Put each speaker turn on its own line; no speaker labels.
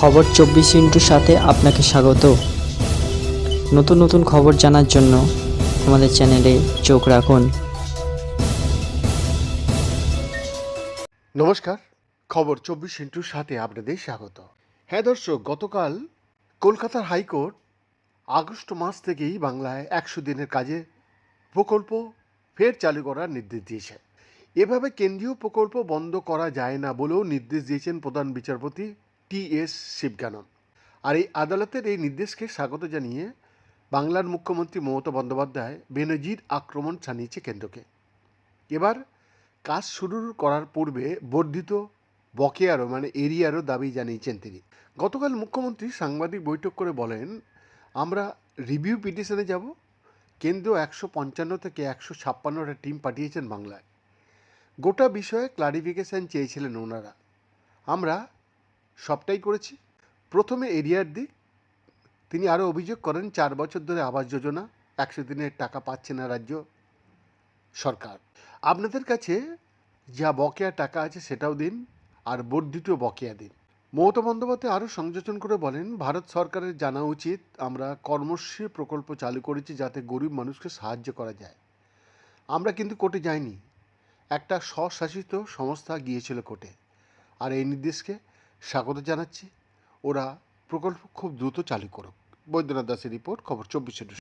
খবর চব্বিশ ইন্টুর সাথে আপনাকে স্বাগত। নতুন নতুন খবর জানার জন্য আমাদের চ্যানেলে চোখ রাখুন।
নমস্কার, খবর চব্বিশ ইন্টুর সাথে আপনাদের স্বাগত। হ্যাঁ দর্শক, গতকাল কলকাতার হাইকোর্ট আগস্ট মাস থেকেই বাংলায় একশো দিনের কাজে প্রকল্প ফের চালু করার নির্দেশ দিয়েছে। এভাবে কেন্দ্রীয় প্রকল্প বন্ধ করা যায় না বলেও নির্দেশ দিয়েছেন প্রধান বিচারপতি টি এস শিবগানন। আর এই আদালতের এই নির্দেশকে স্বাগত জানিয়ে বাংলার মুখ্যমন্ত্রী মমতা বন্দ্যোপাধ্যায় বেনজির আক্রমণ জানিয়েছে কেন্দ্রকে। এবার কাজ শুরু করার পূর্বে বর্ধিত বকেয়ারও মানে এরিয়ারও দাবি জানিয়েছেন তিনি। গতকাল মুখ্যমন্ত্রী সাংবাদিক বৈঠক করে বলেন, আমরা রিভিউ পিটিশনে যাব। কেন্দ্র একশো পঞ্চান্ন থেকে একশো ছাপ্পান্নটা টিম পাঠিয়েছেন বাংলায়। গোটা বিষয়ে ক্লারিফিকেশান চেয়েছিলেন ওনারা। আমরা সবটাই করেছি। প্রথমে এরিয়ার দিক, তিনি আরও অভিযোগ করেন, চার বছর ধরে আবাস যোজনা, একশো দিনের টাকা পাচ্ছে না রাজ্য সরকার। আপনাদের কাছে যা বকেয়া টাকা আছে সেটাও দিন, আর বর্ধিত বকেয়া দিন। মমতা বন্দ্যোপাধ্যায় আরও সংযোজন করে বলেন, ভারত সরকারের জানা উচিত, আমরা কর্মশ্রী প্রকল্প চালু করেছি যাতে গরিব মানুষকে সাহায্য করা যায়। আমরা কিন্তু কোর্টে যাইনি। একটা স্বশাসিত সংস্থা গিয়েছিল কোর্টে। আর এই নির্দেশকে স্বাগত জানাচ্ছি। ওরা প্রকল্প খুব দ্রুত চালু করুক। বৈদ্যনাথ দাসের রিপোর্ট খবর চব্বিশে